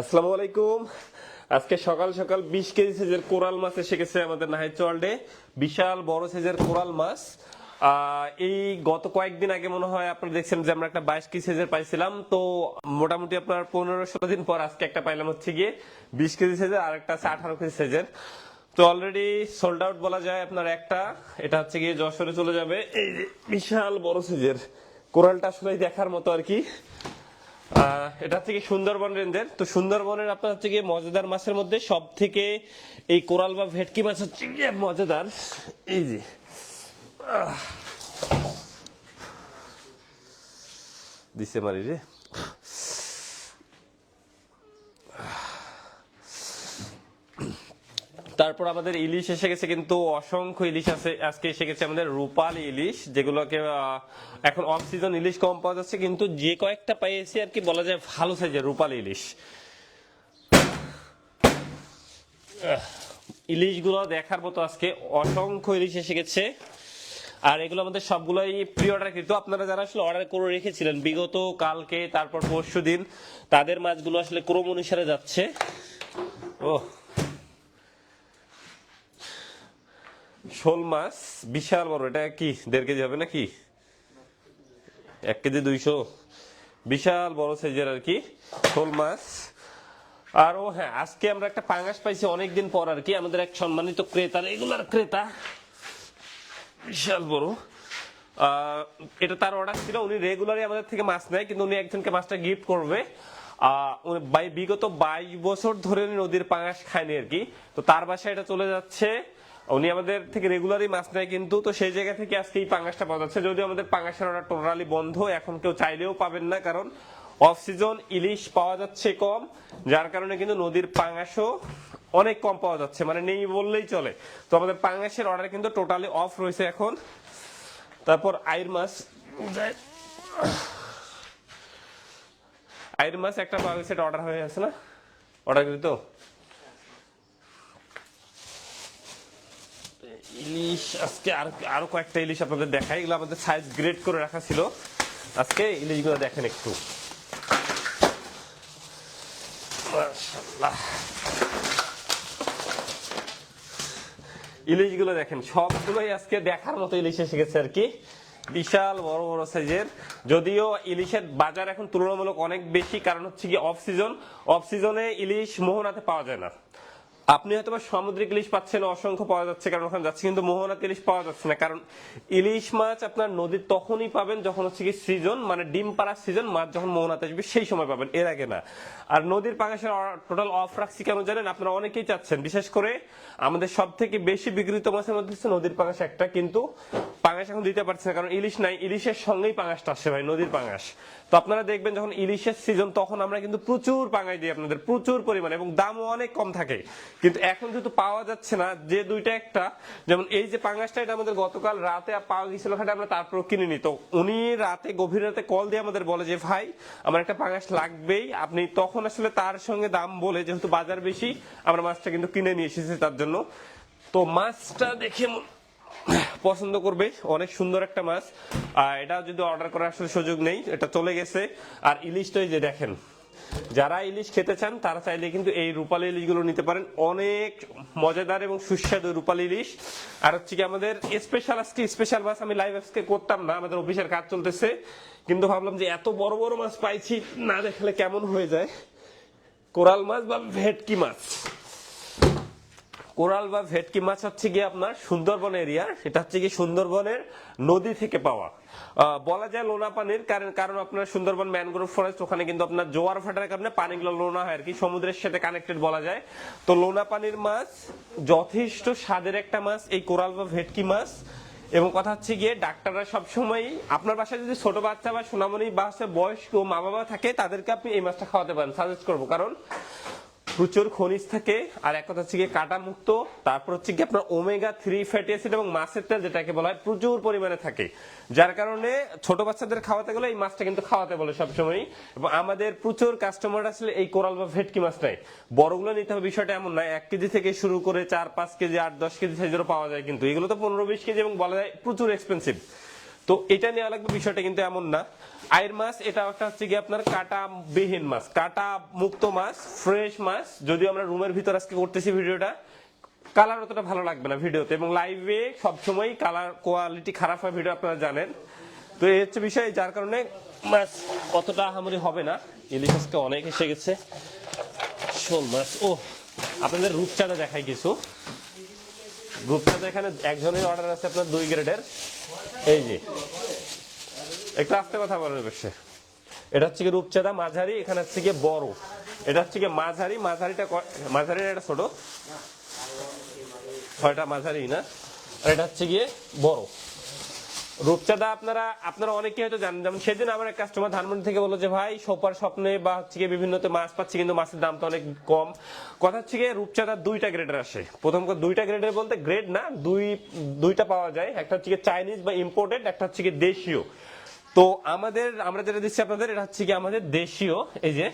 আসসালামু আলাইকুম। আজকে সকাল সকাল বিশ কেজি সাইজের কোরাল মাছ এসে গেছে আমাদের নাহিদ চলডে বিশাল বড় সাইজের কোরাল মাছ। এই গত কয়েকদিন আগে মনে হয় আপনারা দেখছেন যে আমরা একটা বাইশ কেজি সাইজের পাইছিলাম। তো মোটামুটি আপনার পনেরো ষোলো দিন পর আজকে একটা পাইলাম হচ্ছে গিয়ে বিশ কেজি সাইজের আর একটা আছে আঠারো কেজি সাইজের। তো অলরেডি সোল্ড আউট বলা যায় আপনার একটা। এটা হচ্ছে গিয়ে যশোরে চলে যাবে। এই বিশাল বড় সাইজের কোরালটা আসলে দেখার মতো আর কি। এটা থেকে সুন্দরবন রেঞ্জের। তো সুন্দরবনের আপনার থেকে মজাদার মাছের মধ্যে সব থেকে এই কোরাল বা ভেটকি মাছ হচ্ছে মজাদার। এই যে। দিছে মারি রে। তারপর আমাদের ইলিশ এসে গেছে কিন্তু অসংখ্য ইলিশ আছে। আজকে এসে গেছে আমাদের রূপালি ইলিশ, যেগুলোকে এখন অফ সিজন ইলিশ কম পাওয়া যাচ্ছে, কিন্তু যে কয়েকটা পাইয়েছি আর কি বলা যায় ভালো সাইজের রূপালি ইলিশ। ইলিশগুলো দেখার মতো আজকে অসংখ্য ইলিশ এসে গেছে। আর এগুলো আমাদের সবগুলোই প্রি অর্ডার কিন্তু আপনারা যারা আসলে অর্ডার করে রেখেছিলেন, বিগত, কালকে, তারপর পরশু দিন, তাদের মাছগুলো আসলে ক্রম অনুসারে যাচ্ছে। ও শোল মাছ, বিশাল বড়। এটা কি, দেড় কেজি হবে নাকি? এক কেজি দুইশো। বিশাল বড় সাইজের আর কি, শোল মাছ। আর ও হ্যাঁ আজকে আমরা একটা পাঙ্গাস পাইছি অনেকদিন পর আর কি, আমাদের এক সম্মানিত ক্রেতা, রেগুলার ক্রেতা। বিশাল বড়। এটা তার অর্ডার ছিল, উনি রেগুলারই আমাদের থেকে মাছ নেয়, কিন্তু উনি একজনকে মাছটা গিফট করবে। বিগত বাইশ বছর ধরে নদীর পাঙাশ খায়নি আর কি। তো তার বাসায় এটা চলে যাচ্ছে উনি আমাদের থেকে রেগুলারই মাছ নেয় কিন্তু, তো সেই জায়গা থেকে আজকে এই পাঙ্গাসটা পাওয়া যাচ্ছে। যদিও আমাদের পাঙ্গাসের অর্ডার টোটালি বন্ধ, এখন কেউ চাইলেও পাবেন না, কারণ অফ সিজন ইলিশ পাওয়া যাচ্ছে কম, যার কারণে কিন্তু নদীর পাঙ্গাসও অনেক কম পাওয়া যাচ্ছে মানে নেই বললেই চলে। তো আমাদের পাঙ্গাসের অর্ডার কিন্তু টোটালি অফ রয়েছে এখন। তারপর আইর মাছ আইর মাছ একটা পাওয়া গেছে অর্ডার হয়ে আছে না? অর্ডার করি ইলিশ, আজকে আর আরও কয়েকটা ইলিশ আপনাদের দেখাই। এগুলো আমাদের সাইজ গ্রেড করে রাখা ছিল। আজকে ইলিশগুলো দেখেন একটু। ইলিশগুলো দেখেন, সবগুলোই আজকে দেখার মতো ইলিশ এসে গেছে আর কি। বিশাল বড় বড় সাইজের যদিও ইলিশের বাজার এখন তুলনামূলক অনেক বেশি, কারণ হচ্ছে কি অফ সিজন অফ সিজনে ইলিশ মোহনাতে পাওয়া যায় না। আপনি হয়তো সামুদ্রিক ইলিশ পাচ্ছেন, অসংখ্য পাওয়া যাচ্ছে, কারণ ওখানে যাচ্ছে, কিন্তু মোহনাতে ইলিশ পাওয়া যাচ্ছে না, কারণ ইলিশ মাছ আপনার নদীর তখনই পাবেন যখন হচ্ছে কি সিজন মানে ডিম পাড়ার সিজন মাছ যখন মোহনাতে আসবে সেই সময় পাবেন, এর আগে না। আর নদীর পাঙাশের টোটাল অফ রাখছি কেন জানেন? আপনারা অনেকেই চাচ্ছেন, বিশেষ করে আমাদের সব থেকে বেশি বিক্রিত মাছের মধ্যে হচ্ছে নদীর পাঙাশ একটা, কিন্তু পাঙাশ এখন দিতে পারছে না, কারণ ইলিশ নাই, ইলিশের সঙ্গেই পাঙাশটা আসে ভাই, নদীর পাঙাশ তো আপনারা দেখবেন যখন ইলিশের সিজন তখন আমরা কিন্তু প্রচুর পাঙাশ দিই আপনাদের, প্রচুর পরিমাণে, এবং দামও অনেক কম থাকে। কিন্তু এখন যেহেতু পাওয়া যাচ্ছে না, যে দুইটা একটা, যেমন এই যে পাঙাশটা এটা আমাদের গতকাল রাতে পাওয়া গেছিল আমরা তারপর কিনে নিই। তো উনি রাতে, গভীর রাতে কল দিয়ে আমাদের বলে যে, ভাই, আমার একটা পাঙাশ লাগবেই। আপনি তখন আসলে তার সঙ্গে দাম বলে, যেহেতু বাজার বেশি, আমরা মাছটা কিন্তু কিনে নিয়ে এসেছি তার জন্য। তো মাছটা দেখে পছন্দ করবে, অনেক সুন্দর একটা মাছ। আর এটা যদি অর্ডার করার আসলে সুযোগ নেই, এটা চলে গেছে। আর ইলিশটাই যে দেখেন। যারা ইলিশ খেতে চান, তারা চাইলে কিন্তু এই রূপালী ইলিশগুলো নিতে পারেন। অনেক মজাদার এবং সুস্বাদু রূপালী ইলিশ। আর হচ্ছে কি আমাদের স্পেশাল আজকে স্পেশাল মাছ আমি লাইভ আজকে করতাম না, আমাদের অফিসের কাজ চলতেছে। কিন্তু ভাবলাম যে এত বড় বড় মাছ পাইছি, না দেখলে কেমন হয়ে যায়? কোরাল মাছ বা ভেটকি মাছ? কোরাল বা ভেটকি মাছ হচ্ছে গিয়ে আপনার সুন্দরবন এরিয়া সেটা হচ্ছে কি সুন্দরবনের নদী থেকে পাওয়া। বলা যায় লোনা পানির কারণ কারণ আপনার সুন্দরবন ম্যানগ্রোভ ফরেস্ট ওখানে কিন্তু আপনার জোয়ার ভাটার কারণে পানিগুলো লোনা হয় আর কি। সমুদ্রের সাথে কানেক্টেড বলা যায়। তো লোনা পানির মাছ, যথেষ্ট স্বাদের একটা মাছ, এই কোরাল বা ভেটকি মাছ। এবং কথা হচ্ছে গিয়ে ডাক্তাররা সবসময় আপনার বাসায় যদি ছোট বাচ্চা বা সোনামণি বা বয়স্ক মা বাবা থাকে, তাদেরকে আপনি এই মাছটা খাওয়াতে পারেন সাজেস্ট করব। কারণ প্রচুর খনিজ থাকে। আর এক কথা হচ্ছে গিয়ে কাটা মুক্ত, তারপর হচ্ছে কি আপনার ওমেগা থ্রি ফ্যাটি অ্যাসিড এবং মাছের তেল যেটাকে বলা হয় প্রচুর পরিমাণে থাকে। যার কারণে ছোট বাচ্চাদের খাওয়াতে গেলে এই মাছটা কিন্তু খাওয়াতে বলে সবসময় এবং আমাদের প্রচুর কাস্টমার আসলে এই কোরাল বা ভেটকি মাছ নাই বড়গুলো নিতে হবে, বিষয়টা এমন নয়, এক কেজি থেকে শুরু করে চার, পাঁচ কেজি, আট, দশ কেজি সাইজেরও পাওয়া যায় কিন্তু। এগুলো তো পনেরো, বিশ কেজি এবং বলা যায় প্রচুর এক্সপেন্সিভ তো এটা নেওয়া লাগবে, বিষয়টা কিন্তু এমন না। আইর মাছ, এটা একটা হচ্ছে কি আপনার কাটা বিহীন মাছ। কাটা মুক্ত মাছ ফ্রেশ মাছ। যদিও আমরা রুমের ভিতর আজকে করতেছি ভিডিওটা কালার অতটা ভালো লাগবে না ভিডিওতে, এবং লাইভে সবসময় কালার কোয়ালিটি খারাপ হয় ভিডিও আপনারা জানেন। তো এই হচ্ছে বিষয়, যার কারণে মাছ অতটা আহামরি হবে না। ইলিশ আজকে অনেক এসে গেছে। শোল মাছ, ও, আপনাদের রূপচাঁদা দেখাই কিছু। রূপচাঁদা এখানে একজনের অর্ডার আছে আপনার দুই গ্রেডের এই যে একটু আস্তে কথা বলার বেশি এটা হচ্ছে রূপচাঁদা মাঝারি, এখানে হচ্ছে গিয়ে বড়। এটা হচ্ছে কি মাঝারি, মাঝারিটা মাঝারিটা এটা ছোট। ছয়টা মাঝারি না? আর এটা হচ্ছে গিয়ে বড়। রূপচাঁদা আপনারা আপনারা অনেকে হয়তো জানেন, যেমন সেদিন আমার এক কাস্টমার ধানমন্ডি থেকে বলল যে, ভাই, সোপার স্বপ্নে বা হচ্ছে গিয়ে বিভিন্নতে মাছ পাচ্ছি, কিন্তু মাছের দাম তো অনেক কম। কথা হচ্ছে গিয়ে রূপচাঁদা দুইটা গ্রেডের আসে। প্রথম দুইটা গ্রেডের বলতে গ্রেড না, দুই, দুইটা পাওয়া যায়। একটা হচ্ছে গিয়ে চাইনিজ বা ইম্পোর্টেড একটা হচ্ছে গিয়ে দেশীয়। তো আমাদের, আমরা যেটা দিচ্ছি আপনাদের, এটা হচ্ছে কি আমাদের দেশীয়, এই যে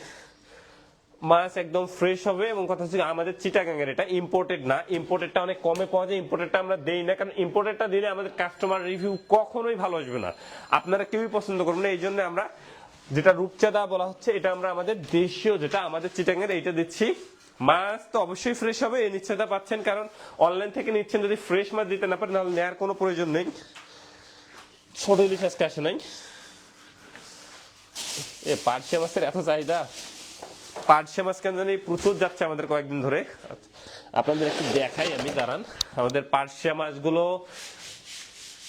মাছ একদম ফ্রেশ হবে এবং কথা হচ্ছে আমাদের চিটাগাঙ্গের এটা ইম্পোর্টেড না। ইম্পোর্টেডটা অনেক কমে পাওয়া যায় ইম্পোর্টেডটা আমরা দেই না, কারণ ইম্পোর্টেডটা দিলে আমাদের কাস্টমার রিভিউ কখনোই ভালো আসবে না। আপনারা কেউই পছন্দ করবেন না, এই জন্য আমরা যেটা রূপচাঁদা বলা হচ্ছে, এটা আমরা আমাদের দেশীয় যেটা আমাদের চিটাগাঙ্গের এইটা দিচ্ছি। মাছ তো অবশ্যই ফ্রেশ হবে, এই নিশ্চয়তা পাচ্ছেন, কারণ অনলাইন থেকে নিচ্ছেন, যদি ফ্রেশ মাছ দিতে না পারেন, তাহলে নেওয়ার কোনো প্রয়োজন নেই। ছোট ইলিশ আজকে আসে নাই। এ পার্শিয়া মাছের এত চাহিদা। পার্শে মাছ কেন জানি প্রচুর যাচ্ছে আমাদের কয়েকদিন ধরে। আপনাদের একটু দেখাই আমি দাঁড়ান। আমাদের পার্শিয়া মাছগুলো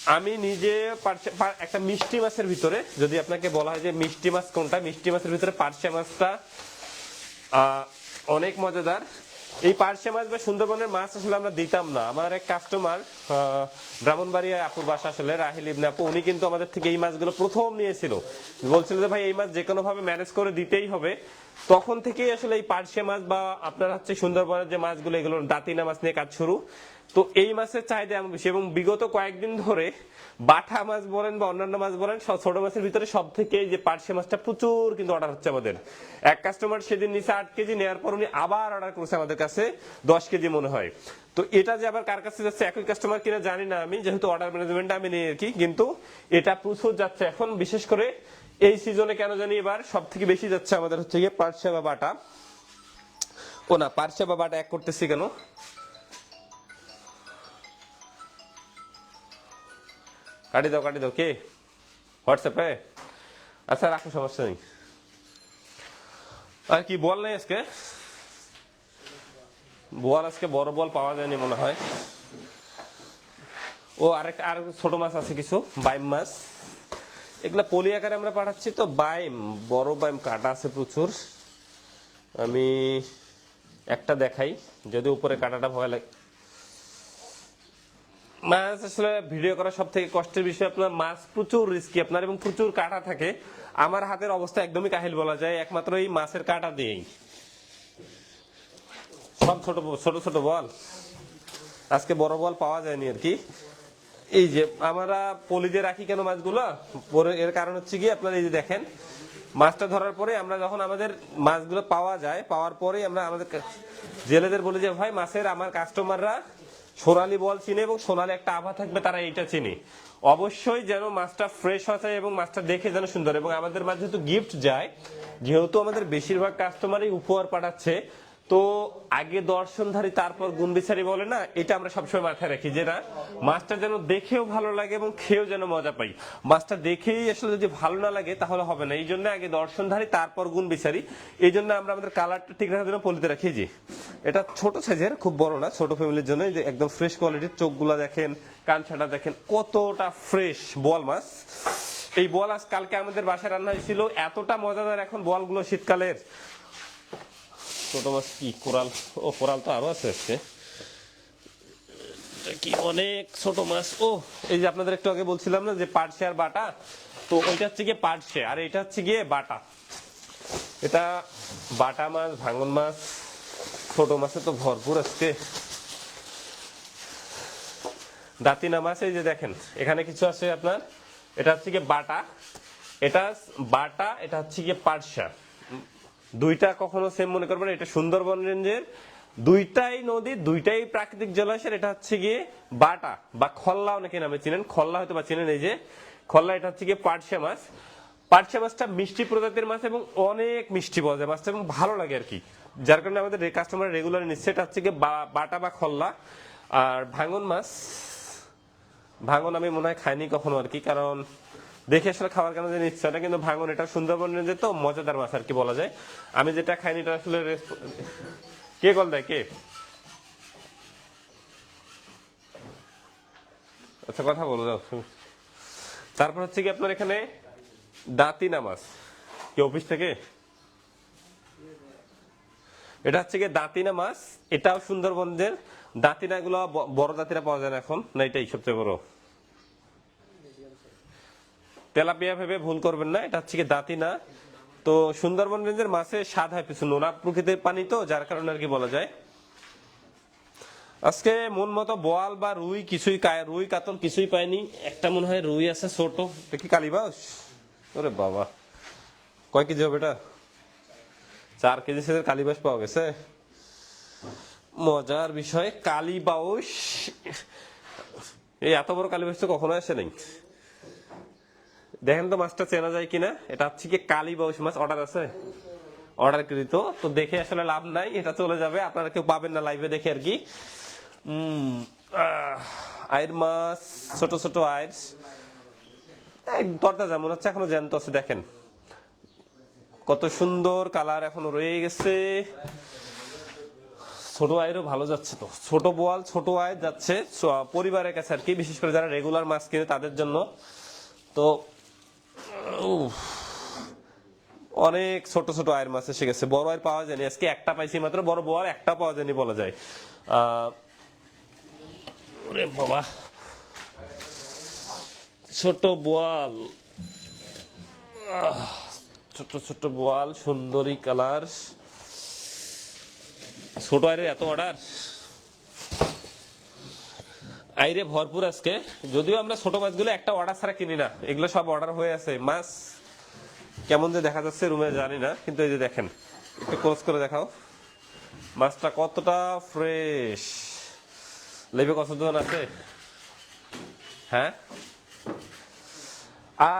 আমি নিজে পার্শে- একটা মিষ্টি মাছের ভিতরে যদি আপনাকে বলা হয় যে মিষ্টি মাছ কোনটা মিষ্টি মাছের ভিতরে পার্শিয়া মাছটা আহ, অনেক মজাদার। এই পার্শে মাছ বা সুন্দরবনের মাছ আসলে আমরা দিতাম না। আমার এক কাস্টমার ব্রাহ্মণবাড়িয়া আপুর বাসা আসলে, রাহিল ইবনে আপু, উনি কিন্তু আমাদের থেকে এই মাছগুলো প্রথম নিয়েছিল। বলছিল যে, ভাই, এই মাছ যে কোনো ভাবে ম্যানেজ করে দিতেই হবে। তখন থেকেই আসলে এই পার্শে মাছ বা আপনার হচ্ছে সুন্দরবনের যে মাছগুলো, এগুলো দাঁতিনা মাছ নিয়ে কাজ শুরু। তো এই মাছের চাহিদা এমন বেশি। এবং বিগত কয়েকদিন ধরে বাটা মাছ বলেন বা অন্যান্য মাছ বলেন ছোট মাছের ভিতরে সব থেকে যে পার্শে মাছটা প্রচুর কিন্তু অর্ডার হচ্ছে আমাদের। এক কাস্টমার সেদিন নিচে আট কেজি নেওয়ার পর উনি আবার অর্ডার করেছে আমাদের কাছে দশ কেজি মনে হয়। তো এটা যে আবার কার কাছে যাচ্ছে একই কাস্টমার কিনা জানি না আমি, যেহেতু অর্ডার ম্যানেজমেন্ট আমি আর কি, কিন্তু এটা প্রচুর যাচ্ছে এখন, বিশেষ করে এই সিজনে কেন জানি এবার সব থেকে বেশি যাচ্ছে আমাদের হচ্ছে গিয়ে পার্শে বা বাটা। ও না, পার্শে বা বাটা এক করতেছি কেন? কাটি দাও কাটি দাও কে হোয়াটসঅ্যাপে আচ্ছা রাখো, সমস্যা নেই। আর কি, বল নেই আজকে? বল আজকে, বড় বল পাওয়া যায়নি মনে হয়। ও, আরেক, আর ছোট মাছ আছে কিছু, বাইম মাছ। এগুলা পলি আকারে আমরা পাঠাচ্ছি তো, বাইম, বড় বাইম, কাটা আছে প্রচুর। আমি একটা দেখাই, যদি উপরে কাটাটা ভয় লাগে। মাছ আসলে ভিডিও করা সব থেকে কষ্টের বিষয় আপনার, মাছ প্রচুর রিস্কি আপনার এবং প্রচুর কাটা থাকে। আমার হাতের অবস্থা একদমই কাহিল বলা যায়, একমাত্র এই মাছের কাটা দিয়েই। সব ছোট ছোট ছোট বল। আজকে বড় বল পাওয়া যায়নি আর কি। এই যে আমরা পলিতে রাখি কেন মাছগুলো? এর কারণ হচ্ছে কি আপনারা এই যে দেখেন, মাছটা ধরার পরে আমরা যখন আমাদের মাছগুলো পাওয়া যায়, পাওয়ার পরে আমরা আমাদের জেলেদের বলি যে, ভাই, মাছের আমার কাস্টমাররা সোনালি বল চিনে এবং সোনালি একটা আভা থাকবে, তারা এইটা চিনে। অবশ্যই যেন মাছটা ফ্রেশ হয়ে যায় এবং মাছটা দেখে যেন সুন্দর। এবং আমাদের মাঝে যেহেতু গিফট যায়, যেহেতু আমাদের বেশিরভাগ কাস্টমারই উপহার পাঠাচ্ছে তো আগে দর্শনধারী তারপর গুণবিচারী বলে না? এটা আমরা সবসময় মাথায় রাখি যে না, মাছটা যেন দেখেও ভালো লাগে এবং খেয়েও যেন মজা পাই। মাছটা দেখেই আসলে যদি ভালো না লাগে তাহলে হবে না। এই জন্য আগে দর্শনধারী তারপর গুণ বিচারি এই জন্য আমরা আমাদের কালারটা ঠিক রাখার জন্য পলিতে রাখি। যে, এটা ছোট সাইজের, খুব বড় না, ছোট ফ্যামিলির জন্য। যে একদম ফ্রেশ কোয়ালিটির চোখগুলা দেখেন কানছাটা দেখেন, কতটা ফ্রেশ বল মাছ। এই বল আজ কালকে আমাদের বাসায় রান্না হয়েছিল। এতটা মজাদার এখন বলগুলো শীতকালের। ছোট মাছ কি? কোরাল? ও, কোরাল তো আরও আছে আজকে। কি অনেক ছোট মাছ? ও, এই যে আপনাদের একটু আগে বলছিলাম না যে পার্শে আর বাটা? তো ওইটা হচ্ছে গিয়ে পার্শে, আর এটা হচ্ছে গিয়ে বাটা। এটা বাটা মাছ, ভাঙন মাছ, ছোট মাছে তো ভরপুর আজকে। দাঁতিনা মাছ, এই যে দেখেন, এখানে কিছু আছে আপনার। এটা হচ্ছে গিয়ে বাটা। এটা বাটা, এটা হচ্ছে গিয়ে পার্শা। দুইটা কখনো সেম মনে করবেন, এটা সুন্দরবন রেঞ্জের। দুইটাই নদী, দুইটাই প্রাকৃতিক জলাশয় এটা হচ্ছে গিয়ে বাটা বা খল্লা অনেকে নামে চিনেন। খল্লা হয়তো বা চিনেন এই যে। খল্লা, এটা হচ্ছে গিয়ে পার্শে মাছ। পার্শে মাছটা মিষ্টি প্রজাতির মাছ এবং অনেক মিষ্টি পাওয়া যায় মাছটা এবং ভালো লাগে আর কি। যার কারণে আমাদের কাস্টমার রেগুলার নিচ্ছে, এটা হচ্ছে গিয়ে বাটা বা খল্লা। আর ভাঙন মাছ, ভাঙন আমি মনে হয় খাইনি কখনো আর কি, কারণ দেখে আসলে খাবার কেন জানি ইচ্ছা না, কিন্তু ভাঙন এটা সুন্দরবন রেঞ্জে তো মজাদার মাছ আর কি বলা যায়। আমি যেটা খাইনি এটা আসলে কে কল দেয়, কে? আচ্ছা কথা বলো, যাও তারপর হচ্ছে কি আপনার এখানে দাঁতিনা মাছ। কি অফিস থেকে? এটা হচ্ছে কি দাঁতিনা মাছ, এটাও সুন্দরবনের দাঁতিনা গুলো বড় দাঁতিনা পাওয়া যায় না এখন, না এটাই সবচেয়ে বড়? তেলাপিয়া ভেবে ভুল করবেন না, এটা হচ্ছে কি দাঁতিনা তো সুন্দরবন রেঞ্জের মাছে স্বাদ হয় পিছু, নোনা প্রকৃতির পানি তো, যার কারণে আর কি বলা যায়। আজকে মন মতো বোয়াল বা রুই কিছুই রুই কাতল কিছুই পাইনি, একটা মনে হয় রুই আছে ছোট। এটা কি কালীবাস ওরে বাবা। কয় কেজি হবে এটা? চার কেজি সাইজের কালীবাস পাওয়া গেছে। মজার বিষয় কালীবাউস এই এত বড় কালীবাস তো কখনো আসে নাই। দেখেন তো মাছটা চেনা যায় কিনা? এটা হচ্ছে কি কালীবাউস মাছ, অর্ডার আছে? অর্ডার কৃত তো দেখে আসলে লাভ নাই, এটা চলে যাবে, আপনারা কেউ পাবেন না লাইভে দেখে আর কি। আয়ের মাছ, ছোট ছোট আয়ের তরতা যেমন হচ্ছে এখনও জ্যান্ত আছে, দেখেন। কত সুন্দর কালার এখনও রয়ে গেছে। ছোট আয়েরও ভালো যাচ্ছে তো। ছোট বোয়াল, ছোট আয় যাচ্ছে পরিবারের কাছে আর কি, বিশেষ করে যারা রেগুলার মাছ কিনে তাদের জন্য। তো অনেক ছোট ছোট আয়ের মাছ এসে গেছে। বড় আয়ের পাওয়া যায়নি। আজকে একটা পাইছি মাত্র, বড় বোয়াল একটা পাওয়া যায়নি বলা যায়। বাবা। ছোট বোয়াল। ছোট ছোট বোয়াল, সুন্দরী কালার। ছোট আয়ের এত অর্ডার আইরে ভরপুর আজকে। যদিও আমরা ছোট মাছগুলো একটা অর্ডার ছাড়া কিনি না। এগুলো সব অর্ডার হয়ে আছে। মাছ কেমন যে দেখা যাচ্ছে রুমে জানি না, কিন্তু এই যে দেখেন, একটু ক্লোজ করে দেখাও। মাছটা কতটা ফ্রেশ লেবে কতজন আছে? হ্যাঁ?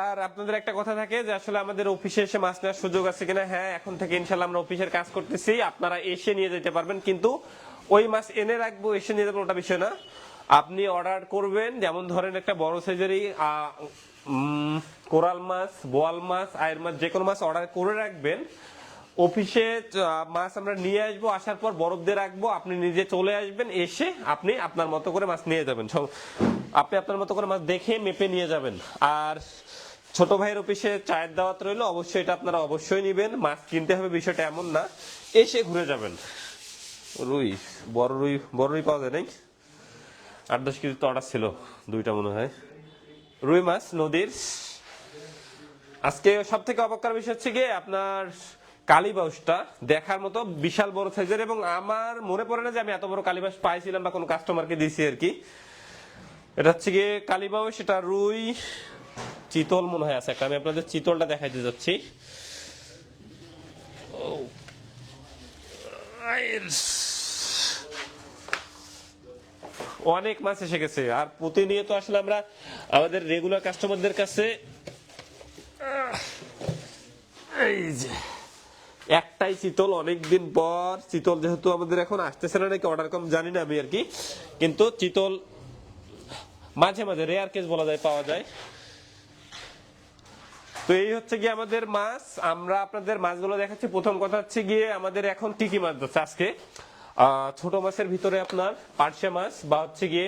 আর আপনাদের একটা কথা থাকে যে আসলে আমাদের অফিসে এসে মাছ নেওয়ার সুযোগ আছে কিনা? হ্যাঁ এখন থেকে ইনশাল্লাহ আমরা অফিসের কাজ করতেছি। আপনারা এসে নিয়ে যেতে পারবেন, কিন্তু ওই মাছ এনে রাখব, এসে নিয়ে যাবেন ওটা বিষয় না। আপনি অর্ডার করবেন, যেমন ধরেন একটা বড় সাইজেরই কোরাল মাছ, বোয়াল মাছ, আয়ের মাছ, যে কোনো মাছ অর্ডার করে রাখবেন। অফিসে মাছ আমরা নিয়ে আসব, আসার পর বরফ দিয়ে রাখব, আপনি নিজে চলে আসবেন, এসে আপনি আপনার মতো করে মাছ নিয়ে যাবেন। আপনি আপনার মতো করে মাছ দেখে মেপে নিয়ে যাবেন। আর ছোট ভাইয়ের অফিসে চায়ের দাওয়াত রইল, অবশ্যই এটা আপনারা অবশ্যই নিবেন। মাছ কিনতে হবে, বিষয়টা এমন না। এসে ঘুরে যাবেন। রুই, বড় রুই বড় রুই পাওয়া যায় নাই? আট দশ কেজি তো অর্ডার ছিল, দুইটা মনে হয়। রুই মাছ নদীর। আজকে সব থেকে অবাক বিষয় হচ্ছে গিয়ে আপনার কালীবাউসটা দেখার মতো বিশাল বড় সাইজের এবং আমার মনে পড়ে না যে আমি এত বড় কালীবাউস পাইছিলাম বা কোনো কাস্টমারকে দিয়েছি আর কি। এটা হচ্ছে গিয়ে কালীবাউস এটা রুই, চিতল মনে হয় আছে একটা। আমি আপনাদের চিতলটা দেখাইতে যাচ্ছি। ও। অনেক মাছ এসে গেছে। আর প্রতিনিয়ত আসলে আমরা আমাদের রেগুলার কাস্টমারদের কাছে এই যে একটাই চিতল অনেকদিন পর চিতল যেহেতু আমাদের এখন আসতেছে না নাকি অর্ডার কম, জানি না আমি আর কি। কিন্তু চিতল মাঝে মাঝে রেয়ার কেস বলা যায়, পাওয়া যায়। তো এই হচ্ছে গিয়ে আমাদের মাছ। আমরা আপনাদের মাছগুলো দেখাচ্ছি। প্রথম কথা হচ্ছে গিয়ে আমাদের এখন কি কি মাছ যাচ্ছে আজকে? ছোট মাছের ভিতরে আপনার পার্শে মাছ বা হচ্ছে গিয়ে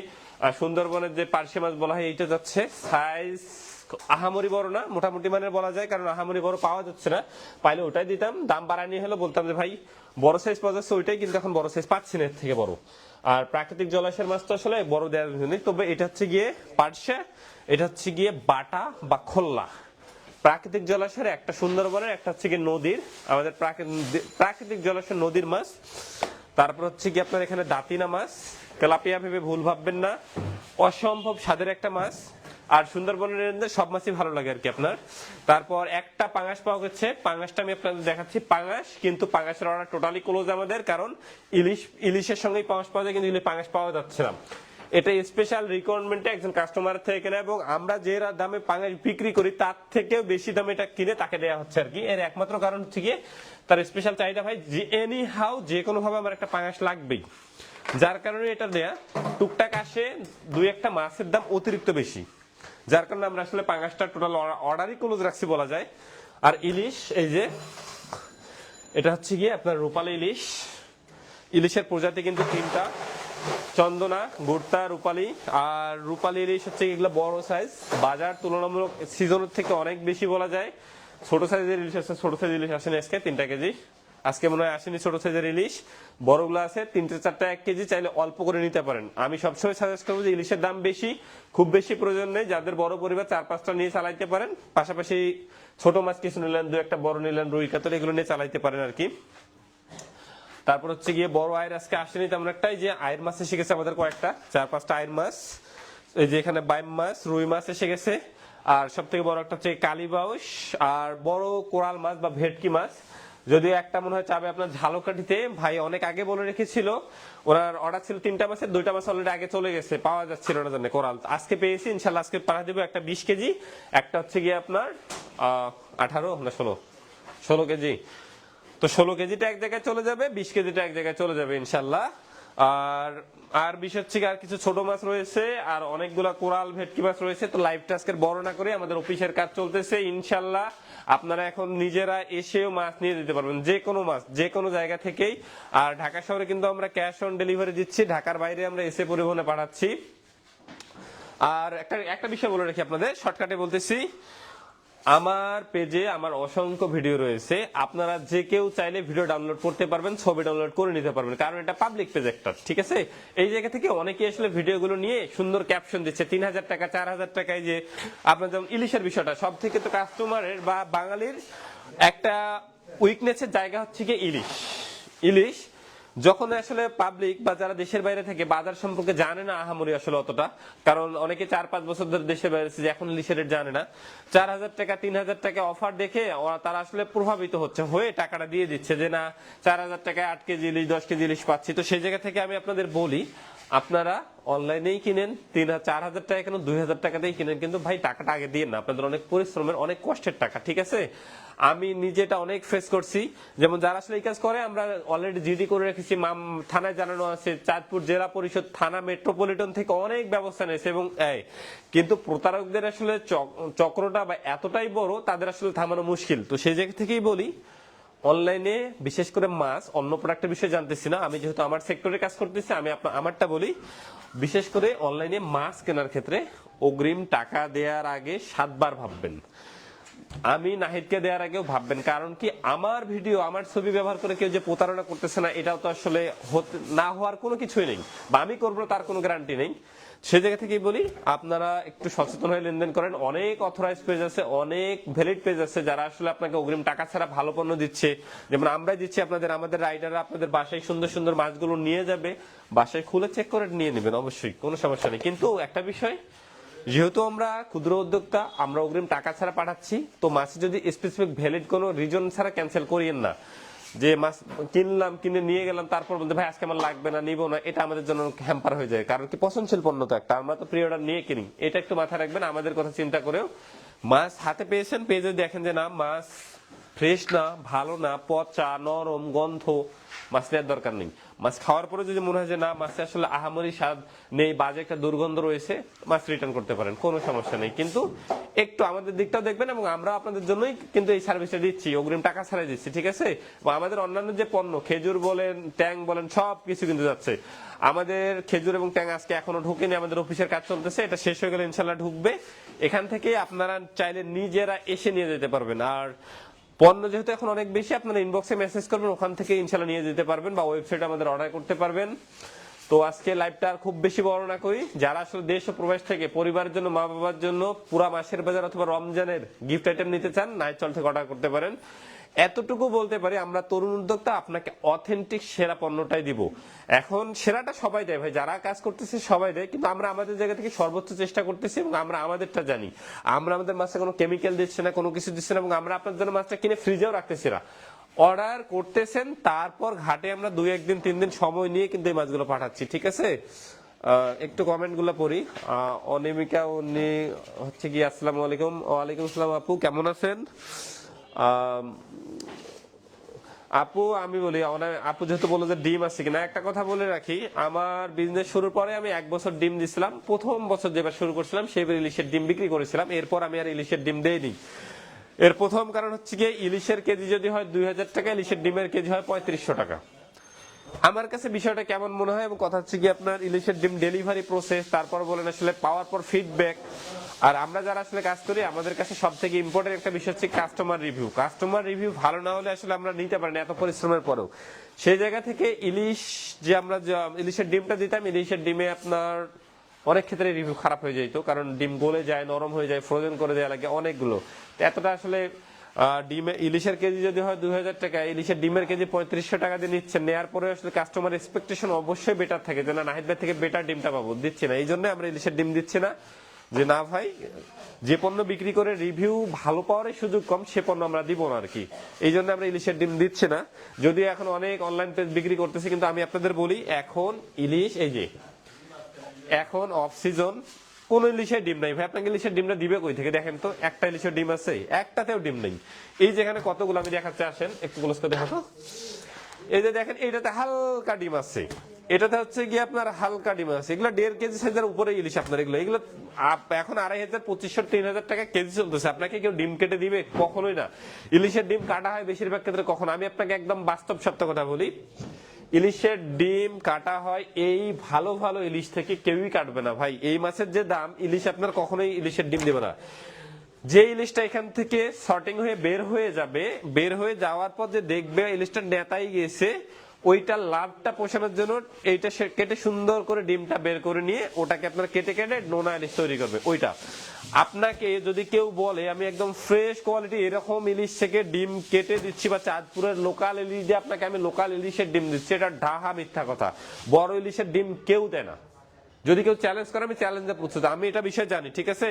সুন্দরবনের যে পার্শে মাছ বলা হয়, এইটা যাচ্ছে সাইজ আহামরি বড় না, মোটামুটি মানের বলা যায়, কারণ আহামরি বড় পাওয়া যাচ্ছে না। পাইলে ওটাই দিতাম। দাম বাড়ানি হলে, বলতাম যে ভাই, বড় সাইজ পাওয়া যাচ্ছে ওইটাই, কিন্তু এখন বড় সাইজ পাচ্ছি না এর থেকে বড়। আর প্রাকৃতিক জলাশয়ের মাছ তো আসলে বড় দেওয়ার জন্য তবে এটা হচ্ছে গিয়ে পার্শে, এটা হচ্ছে গিয়ে বাটা বা খোল্লা। প্রাকৃতিক জলাশয়ের একটা সুন্দরবনের, একটা হচ্ছে গিয়ে নদীর, আমাদের প্রাকৃতিক প্রাকৃতিক জলাশয় নদীর মাছ। তারপর হচ্ছে কি আপনার এখানে দাঁতিনা মাছ। তেলাপিয়া ভেবে ভুল ভাববেন না। অসম্ভব স্বাদের একটা মাছ। আর সুন্দরবনের সব মাছই ভালো লাগে আর কি আপনার। তারপর একটা পাঙাশ পাওয়া গেছে। পাঙাশটা আমি আপনাদের দেখাচ্ছি। পাঙাশ, কিন্তু পাঙাশের অর্ডার টোটালি ক্লোজ আমাদের, কারণ ইলিশ ইলিশের সঙ্গে পাঙাশ পাওয়া যায়, কিন্তু পাঙাশ পাওয়া যাচ্ছে না। এটা স্পেশাল রিকোয়ারমেন্টে একজন কাস্টমার থেকে কেনা এবং আমরা যে দামে পাঙ্গাস বিক্রি করি, তার থেকেও বেশি দামে এটা কিনে তাকে দেওয়া হচ্ছে আর কি। এর একমাত্র কারণ হচ্ছে গিয়ে তার স্পেশাল চাহিদা ভাই এনি হাউ যে কোনো ভাবে আমার একটা পাঙ্গাস লাগবেই। যার কারণে এটা দেয়া। টুকটাক আসে, দুই একটা মাছের দাম অতিরিক্ত বেশি। যার কারণে আমরা আসলে পাঙ্গাসটা টোটাল অর্ডারই ক্লোজ রাখছি বলা যায়। আর ইলিশ, এই যে, এটা হচ্ছে গিয়ে আপনার রূপালী ইলিশ। ইলিশের প্রজাতি কিন্তু তিনটা। চন্দনা গুর্তা রূপালী। আর রূপালী ইলিশ হচ্ছে এগুলো বড় সাইজ বাজার তুলনামূলক সিজনের থেকে অনেক বেশি বলা যায়। ছোট সাইজের ইলিশ আছে, ছোট সাইজের ইলিশ আসেনি আজকে, তিনটা কেজি। আজকে মনে হয় আসেনি ছোট সাইজের ইলিশ। বড়গুলো আছে, তিনটে, চারটা, এক কেজি, চাইলে অল্প করে নিতে পারেন। আমি সবসময় সাজেস্ট করব যে ইলিশের দাম বেশি, খুব বেশি প্রয়োজন নেই। যাদের বড় পরিবার, চার, পাঁচটা নিয়ে চালাইতে পারেন। পাশাপাশি ছোট মাছ কিছু নিলেন, দু একটা বড় নিলেন, রুই, কাতল, এগুলো নিয়ে চালাইতে পারেন আর কি। তারপর হচ্ছে গিয়ে বড় আয়ের আজকে আসেনি, তেমন একটাই যে আয়ের এসে গেছে আমাদের কয়েকটা, চার পাঁচটা আয়ের মাছ এই যে এখানে বাইম মাছ রুই মাছ এসে গেছে, আর সব থেকে বড় একটা হচ্ছে কালীবাউস আর বড় কোরাল মাছ বা ভেটকি মাছ। যদিও একটা মনে হয় চাবে আপনার ঝালকাঠিতে, ভাই অনেক আগে বলে রেখেছিল, ওনার অর্ডার ছিল তিনটা মাসের, দুইটা মাস অলরেডি আগে চলে গেছে, পাওয়া যাচ্ছিল না জানে কোরাল। আজকে পেয়েছি, ইনশাল্লাহ আজকে পাঠা দেবো একটা বিশ কেজি, একটা হচ্ছে গিয়ে আপনার আঠারো না ষোলো? ষোলো কেজি। তো ষোলো কেজিটা এক জায়গায় চলে যাবে, বিশ কেজিটা এক জায়গায় চলে যাবে ইনশাল্লাহ। আর আর বিশ হচ্ছে আর কিছু ছোট মাছ রয়েছে, আর অনেকগুলা কোরাল ভেটকি মাছ রয়েছে। তো লাইভটা আজকের বড় না করে আমাদের অফিসের কাজ চলতেছে, ইনশাল্লাহ আপনারা এখন নিজেরা এসেও মাছ নিয়ে যেতে পারবেন, যে কোনো মাছ, যে কোনো জায়গা থেকেই। আর ঢাকা শহরে কিন্তু আমরা ক্যাশ অন ডেলিভারি দিচ্ছি, ঢাকার বাইরে আমরা এসে পরিবহনে পাঠাচ্ছি। আর একটা একটা বিষয় বলে রাখি আপনাদের শর্টকাটে বলতেছি আমার পেজে আমার অসংখ্য ভিডিও রয়েছে। আপনারা যে কেউ চাইলে ভিডিও ডাউনলোড করতে পারবেন, ছবি ডাউনলোড করে নিতে পারবেন। কারণ এটা পাবলিক পেজ একটা, ঠিক আছে? এই জায়গা থেকে অনেকে আসলে ভিডিওগুলো নিয়ে সুন্দর ক্যাপশন দিচ্ছে, তিন হাজার টাকা, চার হাজার টাকায় যে আপনার যেমন ইলিশের বিষয়টা সব থেকে তো কাস্টমারের বা বাঙালির একটা উইকনেসের জায়গা হচ্ছে কি ইলিশ। ইলিশ যখন আসলে পাবলিক বা যারা দেশের বাইরে থেকে, বাজার সম্পর্কে জানে না আহামরি আসলে অতটা। কারণ অনেকে চার পাঁচ বছর ধরে দেশের বাইরে আছে এখন লিসের রেট জানে না। চার হাজার টাকা, তিন হাজার টাকা অফার দেখে ওরা তারা আসলে প্রভাবিত হচ্ছে, হয়ে টাকাটা দিয়ে দিচ্ছে যে না, চার হাজার টাকায় আট কেজি ইলিশ, দশ কেজি ইলিশ পাচ্ছি। তো সেই জায়গা থেকে আমি আপনাদের বলি আপনারা অনলাইনেই কিনেন, তিন চার হাজার টাকা কেন দুই হাজার টাকাতেই কিনেন। কিন্তু ভাই, টাকাটা আগে দিয়ে না, আপনাদের অনেক পরিশ্রমের, অনেক কষ্টের টাকা, ঠিক আছে? আমি নিজেটা অনেক ফেস করছি। যেমন যারা আসলে এই কাজ করে, আমরা অলরেডি জিডি করে রেখেছি, মাম, থানায় জানানো আছে, চাঁদপুর জেলা পরিষদ, থানা মেট্রোপলিটন থেকে অনেক ব্যবস্থা নিয়েছে এবং কিন্তু প্রতারকদের আসলে চক- চক্রটা বা এতটাই বড়, তাদের আসলে থামানো মুশকিল। তো সেই জায়গা থেকেই বলি অনলাইনে বিশেষ করে মাছ অন্য প্রোডাক্টের বিষয়ে জানতেছি না। আমি যেহেতু আমার সেক্টরে কাজ করতেছি, আমি আমারটা বলি। বিশেষ করে অনলাইনে মাছ কেনার ক্ষেত্রে অগ্রিম টাকা দেওয়ার আগে সাতবার ভাববেন। আমি নাহিদকে দেওয়ার আগেও ভাববেন, কারণ কি আমার ভিডিও আমার ছবি ব্যবহার করে কেউ যে প্রতারণা করতেছে না, এটাও তো আসলে না হওয়ার কোনো কিছুই নেই। বা আমি করব, তার কোনো গ্যারান্টি নেই। সে জায়গা থেকেই বলি, আপনারা একটু সচেতন হয়ে লেনদেন করেন। অনেক অথরাইজ পেজ আছে, অনেক ভ্যালিড পেজ আছে যারা আসলে আপনাকে অগ্রিম টাকা ছাড়া ভালো পণ্য দিচ্ছে। যেমন আমরাই দিচ্ছি আপনাদের, আমাদের রাইডাররা আপনাদের বাসায় সুন্দর সুন্দর মাছগুলো নিয়ে যাবে, বাসায় খুলে চেক করে নিয়ে নেবেন, অবশ্যই, কোনো সমস্যা নেই। কিন্তু একটা বিষয়, যেহেতু আমরা ক্ষুদ্র উদ্যোক্তা, আমরা অগ্রিম টাকা ছাড়া পাঠাচ্ছি, তো মাছে যদি স্পেসিফিক ভ্যালিড কোনো রিজন ছাড়া ক্যান্সেল করিয়েন না যে মাছ কিনলাম, কিনে নিয়ে গেলাম, তারপর বলতে ভাই, আজকে আমার লাগবে না, নিবো না। এটা আমাদের জন্য হ্যাম্পার হয়ে যায়। কারণ কি পছন্দশীল পণ্য তো একটা। আমরা তো প্রি অর্ডার নিয়ে কিনি। এটা একটু মাথায় রাখবেন, আমাদের কথা চিন্তা করেও মাছ হাতে পেয়েছেন, পেয়ে যদি দেখেন যে না, মাছ ফ্রেশ না, ভালো না, পচা, নরম গন্ধ, মাছ নেওয়ার দরকার নেই। মাছ খাওয়ার পরে যদি মনে হয় যে না, মাছে আসলে আহামরি স্বাদ নেই, বাজে একটা দুর্গন্ধ রয়েছে, মাছ রিটার্ন করতে পারেন, কোনো সমস্যা নেই। কিন্তু একটু আমাদের দিকটাও দেখবেন এবং আমরা আপনাদের জন্যই কিন্তু এই সার্ভিসটা দিচ্ছি, অগ্রিম টাকা ছাড়াই দিচ্ছি, ঠিক আছে? আমাদের অন্যান্য যে পণ্য, খেজুর বলেন, ট্যাং বলেন, সব কিছু কিন্তু যাচ্ছে। আমাদের খেজুর এবং ট্যাং আজকে এখনও ঢুকেনি, আমাদের অফিসের কাজ চলতেছে, এটা শেষ হয়ে গেলে ইনশাল্লাহ ঢুকবে। এখান থেকে আপনারা চাইলে নিজেরা এসে নিয়ে যেতে পারবেন। আর পণ্য যেহেতু এখন অনেক বেশি, আপনারা ইনবক্সে মেসেজ করবেন, ওখান থেকে ইনশাল্লাহ নিয়ে যেতে পারবেন বা ওয়েবসাইট আমাদের অর্ডার করতে পারবেন। তো আজকে লাইভটা আর খুব বেশি বড় না করি। যারা আসলে দেশ ও প্রবাস থেকে পরিবারের জন্য মা বাবার জন্য পুরা মাসের বাজার অথবা রমজানের গিফট আইটেম নিতে চান নাইচল থেকে অর্ডার করতে পারেন। এতটুকু বলতে পারি, আমরা তরুণ উদ্যোক্তা, আপনাকে অথেন্টিক সেরা পণ্যটাই দিব। এখন সেরাটা সবাই দেয় ভাই, যারা কাজ করতেছে সবাই দেয়, কিন্তু আমরা আমাদের জায়গা থেকে সর্বোচ্চ চেষ্টা করতেছি এবং আমরা আমাদেরটা জানি। আমরা আমাদের মাছে কোনো কেমিক্যাল দিচ্ছে না, কোনো কিছু দিচ্ছে না, এবং আমরা আপনার জন্য মাছটা কিনে ফ্রিজেও রাখতেছি না। অর্ডার করতেছেন, তারপর ঘাটে আমরা দুই, একদিন, তিন দিন সময় নিয়ে কিন্তু এই মাছগুলো পাঠাচ্ছি, ঠিক আছে? একটু কমেন্টগুলো পড়ি অনিমিকা উনি হচ্ছে কি, আসসালামু আলাইকুম। ওয়ালাইকুম আসসালাম আপু, কেমন আছেন? আপু, আমি বলি আপু যেহেতু বলল যে ডিম আছে কিনা, একটা কথা বলে রাখি, আমার বিজনেস শুরুর পরে আমি এক বছর ডিম দিছিলাম, প্রথম বছর যেবার শুরু করছিলাম সেবার ইলিশের ডিম বিক্রি করেছিলাম, এরপর আমি আর ইলিশের ডিম দেইনি। এর প্রথম কারণ হচ্ছে কি ইলিশের কেজি যদি হয় দুই হাজার টাকা, ইলিশের ডিমের কেজি হয় পঁয়ত্রিশশো টাকা। আমার কাছে বিষয়টা কেমন মনে হয় এবং কথা হচ্ছে কি আপনার ইলিশের ডিম ডেলিভারি প্রসেস তারপর বলেন আসলে পাওয়ার পর ফিডব্যাক আর আমরা যারা আসলে কাজ করি, আমাদের কাছে সব থেকে ইম্পর্টেন্ট একটা বিষয় হচ্ছে কাস্টমার রিভিউ কাস্টমার রিভিউ ভালো না হলে আসলে আমরা নিতে পারি না এত পরিশ্রমের পরেও। সেই জায়গা থেকে ইলিশ যে আমরা ইলিশের ডিমটা দিতাম, ইলিশের ডিমে আপনার অনেক ক্ষেত্রে রিভিউ খারাপ হয়ে যেত, কারণ ডিম গলে যায়, নরম হয়ে যায় ফ্রোজেন করে দেওয়া লাগে অনেকগুলো। এতটা আসলে ডিমে, ইলিশের কেজি যদি হয় দুই হাজার টাকা, ইলিশের ডিমের কেজি পঁয়ত্রিশশো টাকা দিয়ে নিচ্ছে নেওয়ার পরে আসলে কাস্টমার এক্সপেকটেশন অবশ্যই বেটার থাকে যে, না, নাহিদ ভাই থেকে বেটার ডিমটা পাবো। দিচ্ছি না। এই জন্য আমরা ইলিশের ডিম দিচ্ছি না। যে, না ভাই, যে পণ্য বিক্রি করে রিভিউ ভালো পাওয়ার সুযোগ কম, সে পণ্য আমরা দিব না আর কি এই জন্য আমরা ইলিশের ডিম দিচ্ছি না। যদি এখন অনেক অনলাইন পেজ বিক্রি করতেছি, কিন্তু আমি আপনাদের বলি, এখন ইলিশ, এই যে, এখন অফ সিজন কোন ইলিশের ডিম নাই। ভাই, আপনাকে ইলিশের ডিমটা দিবে কই থেকে? দেখেন তো, একটা ইলিশের ডিম আছে, একটাতেও ডিম নেই। এই যেখানে কতগুলো আমি দেখাচ্ছি, আসেন, একটু গুলো দেখাতো এই যে দেখেন এটাতে হালকা ডিম আছে। এটাতে হচ্ছে গিয়ে আপনার হালকা ডিম আছে। এগুলো দেড় কেজি সাইজের উপরে ইলিশ আপনার এগুলো। এগুলো এখন আড়াই হাজার, পঁচিশশো, তিন হাজার টাকা কেজি চলতেছে। আপনাকে কেউ ডিম কেটে দিবে কখনোই না। ইলিশের ডিম কাটা হয় বেশিরভাগ ক্ষেত্রে কখন। আমি আপনাকে একদম বাস্তব সত্য কথা বলি। ইলিশের ডিম কাটা হয়, এই ভালো ভালো ইলিশ থেকে কেউই কাটবে না ভাই। এই মাছের যে দাম, ইলিশ আপনার কখনোই ইলিশের ডিম দেবে না। যে ইলিশটা এখান থেকে শর্টিং হয়ে বের হয়ে যাবে, বের হয়ে যাওয়ার পর যে দেখবে ইলিশটা নেতাই গেছে ওইটা লাভটা পোষানোর জন্য এইটা কেটে সুন্দর করে ডিমটা বের করে নিয়ে ওটাকে আপনার কেটে কেটে নোনা ইলিশ তৈরি করবে, ওইটা। আপনাকে যদি কেউ বলে, আমি একদম ফ্রেশ কোয়ালিটি এরকম ইলিশ থেকে ডিম কেটে দিচ্ছি বা চাঁদপুরের লোকাল ইলিশ দিয়ে আপনাকে আমি লোকাল ইলিশের ডিম দিচ্ছি, এটা ঢাহা মিথ্যা কথা। বড় ইলিশের ডিম কেউ দেয় না। যদি কেউ চ্যালেঞ্জ করে, আমি চ্যালেঞ্জে প্রস্তুত আমি এটা বিষয়ে জানি, ঠিক আছে?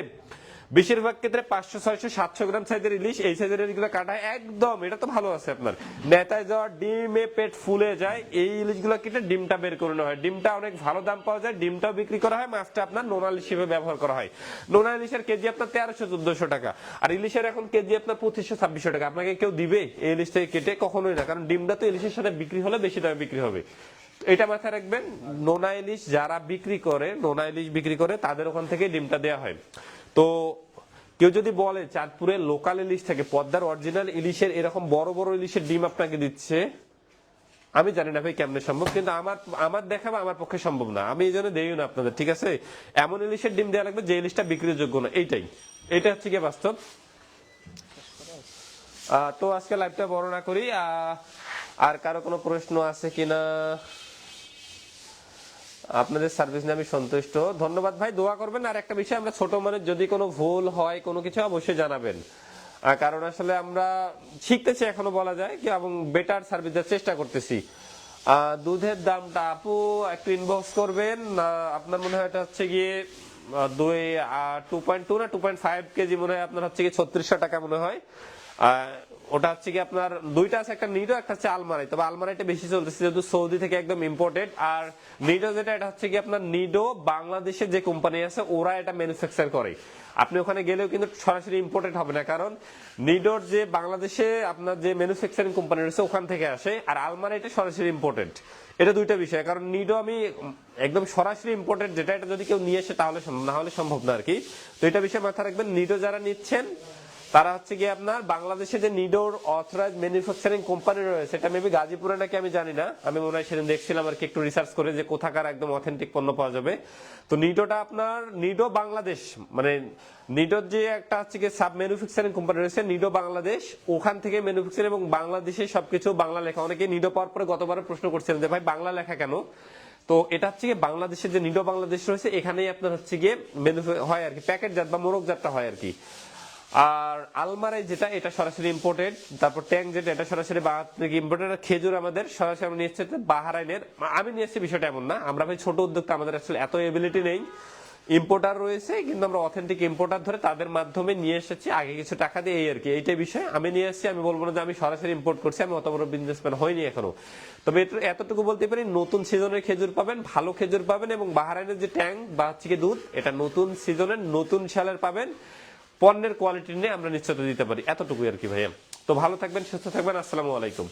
বেশিরভাগ ক্ষেত্রে পাঁচশো, ছয়শো, সাতশো গ্রাম সাইজের ইলিশ, এই সাইজের ইলিশগুলো কাটা একদম, এটা তো ভালো আছে আপনার। নেতায় যাওয়া ডিমে পেট ফুলে যায়, এই ইলিশগুলো কেটে ডিমটা বের করে নেওয়া হয়। ডিমটা অনেক ভালো দাম পাওয়া যায়, ডিমটাও বিক্রি করা হয়, মাছটা আপনার নোনা ইলিশ হিসেবে ব্যবহার করা হয়। নোনা ইলিশের কেজি আপনার তেরোশো, চোদ্দশো টাকা। আর ইলিশের এখন কেজি আপনার পঁচিশশো, ছাব্বিশশো টাকা। আপনাকে কেউ দিবে এই ইলিশ থেকে কেটে কখনোই না, কারণ ডিমটা তো ইলিশের সাথে বিক্রি হলে বেশি দামে বিক্রি হবে। এটা মাথায় রাখবেন, নোনা ইলিশ যারা বিক্রি করে, নোনা ইলিশ বিক্রি করে, তাদের ওখান থেকে ডিমটা দেওয়া হয়। তো কেউ যদি বলে চাঁদপুরের লোকাল ইলিশ থেকে পদ্মার অরিজিনাল ইলিশের এরকম বড় বড় ইলিশের ডিম আপনাকে দিচ্ছে, আমি জানি না ভাই কেমনে সম্ভব, কিন্তু আমার আমার দেখাবো আমার পক্ষে সম্ভব না। আমি এই জন্য দেইও না আপনাদের, ঠিক আছে? এমন ইলিশের ডিম দেওয়া লাগবে যে ইলিশটা বিক্রির যোগ্য না, এইটাই। এটা হচ্ছে কি বাস্তব। তো আজকে লাইভটা বড় না করি আর কারও কোনো প্রশ্ন আছে কিনা? আপনাদের সার্ভিস নিয়ে আমি সন্তুষ্ট। ধন্যবাদ ভাই, দোয়া করবেন। আর একটা বিষয়, আমরা ছোট মানে যদি কোনো ভুল হয়, কোনো কিছু, অবশ্যই জানাবেন। কারণ আসলে আমরা শিখতেছি, এখনও বলা যায় কি, এবং বেটার সার্ভিস দেওয়ার চেষ্টা করতেছি। দুধের দামটা আপু, একটু ইনবক্স করবেন। আপনার মনে হয় এটা হচ্ছে গিয়ে দুই টু পয়েন্ট টু না টু পয়েন্ট ফাইভ কেজি মনে হয় আপনার হচ্ছে গিয়ে ছত্রিশশো টাকা মনে হয়। ওটা হচ্ছে কি আপনার দুইটা আছে, একটা নিডো, একটা হচ্ছে আলমারাই তবে আলমারাইটা বেশি চলতেছে যেহেতু সৌদি থেকে একদম ইম্পোর্টেড আর নিডো যেটা, এটা হচ্ছে কি আপনার নিডো বাংলাদেশের যে কোম্পানি আছে, ওরা এটা ম্যানুফ্যাকচার করে। আপনি ওখানে গেলেও কিন্তু সরাসরি ইম্পোর্টেড হবে না, কারণ নিডোর যে বাংলাদেশে আপনার যে ম্যানুফ্যাকচারিং কোম্পানি রয়েছে, ওখান থেকে আসে, আর আলমারা এটা সরাসরি ইম্পোর্টেড এটা দুইটা বিষয়, কারণ নিডো আমি একদম সরাসরি ইম্পোর্টেড যেটা এটা যদি কেউ নিয়ে আসে, তাহলে না, হলে সম্ভব না আর কি। তো এটা বিষয় মাথায় রাখবেন, নিডো যারা নিচ্ছেন তারা হচ্ছে গিয়ে আপনার বাংলাদেশে যে নিডোর অথরাইজ ম্যানুফ্যাকচারিং কোম্পানি রয়েছে এটা মেবি গাজীপুরে নাকি আমি জানি না। আমি মনে হয় সেদিন দেখছিলাম আর কি, একটু রিসার্চ করে যে কোথাকার একদম অথেন্টিক পণ্য পাওয়া যাবে। তো নিডোটা আপনার, নিডো বাংলাদেশ মানে নিডোর যে একটা হচ্ছে গিয়ে সাব ম্যানুফ্যাকচারিং কোম্পানি রয়েছে, নিডো বাংলাদেশ, ওখান থেকে ম্যানুফ্যাকচারিং এবং বাংলাদেশে সবকিছু বাংলা লেখা। অনেকে নিডো পাওয়ার পরে গতবার প্রশ্ন করছিলেন যে, ভাই, বাংলা লেখা কেন? তো এটা হচ্ছে গিয়ে বাংলাদেশের যে নিডো বাংলাদেশ রয়েছে, এখানেই আপনার হচ্ছে গিয়ে হয় আর কি প্যাকেট জাত বা মোরগ জাতটা হয় আর কি। আর আলমারাই যেটা, এটা সরাসরি ইম্পোর্টেড তারপর ট্যাঙ্ক যেটা, এটা সরাসরি বাহার থেকে ইম্পোর্টেড খেজুর আমাদের সরাসরি আমরা নিয়ে এসেছি বাহারাইনের। আমি নিয়ে এসেছি বিষয়টা এমন না, আমরা ভাই ছোট উদ্যোক্তা, আমাদের আসলে এত এবিলিটি নেই। ইম্পোর্টার রয়েছে, কিন্তু আমরা অথেন্টিক ইম্পোর্টার ধরে তাদের মাধ্যমে নিয়ে এসেছি, আগে কিছু টাকা দিয়ে এই আর কি। এইটাই বিষয়। আমি নিয়ে এসেছি, আমি বলব না যে আমি সরাসরি ইম্পোর্ট করছি, আমি অত বড় বিজনেসম্যান হয়নি এখনও। তবে এত- এতটুকু বলতে পারি, নতুন সিজনের খেজুর পাবেন, ভালো খেজুর পাবেন, এবং বাহারাইনের যে ট্যাঙ্ক বা হচ্ছে দুধ, এটা নতুন সিজনের নতুন সালের পাবেন। পণ্যের কোয়ালিটি নিয়ে আমরা নিশ্চয়তা দিতে পারি। এতটুকুই আর কি ভাইয়া। তো ভালো থাকবেন, সুস্থ থাকবেন, আসসালামু আলাইকুম।